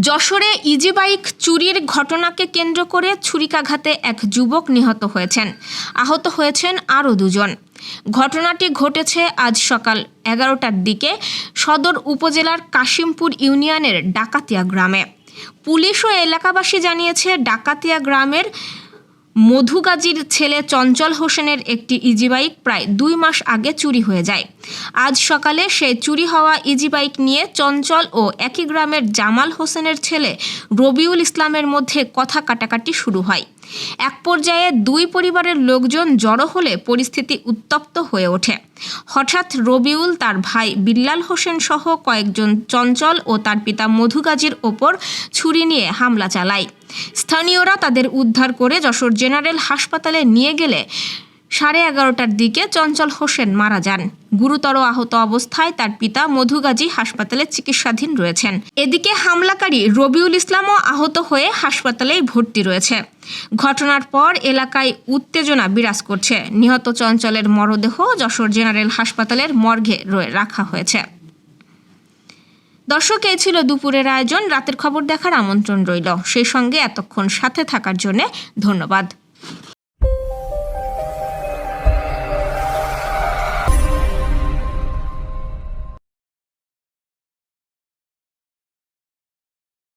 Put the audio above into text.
যশোরে ইজিবাইক চুরির ঘটনাকে কেন্দ্র করে ছুরিকাঘাতে এক যুবক নিহত হয়েছেন। আহত হয়েছেন আরও দুজন। ঘটনাটি ঘটেছে আজ সকাল এগারোটার দিকে সদর উপজেলার কাশিমপুর ইউনিয়নের ডাকাতিয়া গ্রামে। পুলিশ ও এলাকাবাসী জানিয়েছে, ডাকাতিয়া গ্রামের মধুগাজীর ছেলে চঞ্চল হোসেনের একটি ইজিবাইক প্রায় দুই মাস আগে চুরি হয়ে যায়। আজ সকালে সে চুরি হওয়া ইজিবাইক নিয়ে চঞ্চল ও একই গ্রামের জামাল হোসেনের ছেলে রবিউল ইসলামের মধ্যে কথা কাটাকাটি শুরু হয়। এক পর্যায়ে দুই পরিবারের লোকজন জড়ো হলে পরিস্থিতি উত্তপ্ত হয়ে ওঠে। হঠাৎ রবিউল, তার ভাই বিল্লাল হোসেন সহ কয়েকজন চঞ্চল ও তার পিতা মধুগাজীর ওপর ছুরি নিয়ে হামলা চালায়। স্থানীয়রা তাদের উদ্ধার করে যশোর জেনারেল হাসপাতালে নিয়ে গেলে সাড়ে এগারোটার দিকে চঞ্চল হোসেন মারা যান। গুরুতর আহত অবস্থায় তার পিতা মধুগাজী হাসপাতালে চিকিৎসাধীন রয়েছেন। এদিকে হামলাকারী রবিউল ইসলামও আহত হয়ে হাসপাতালেই ভর্তি রয়েছে। ঘটনার পর এলাকায় উত্তেজনা বিরাজ করছে। নিহত চঞ্চলের মরদেহ যশোর জেনারেল হাসপাতালের রয়ে রাখা হয়েছে। দর্শক, এই ছিল দুপুরের আয়োজন। রাতের খবর দেখার আমন্ত্রণ রইল। সেই সঙ্গে এতক্ষণ সাথে থাকার জন্য ধন্যবাদ।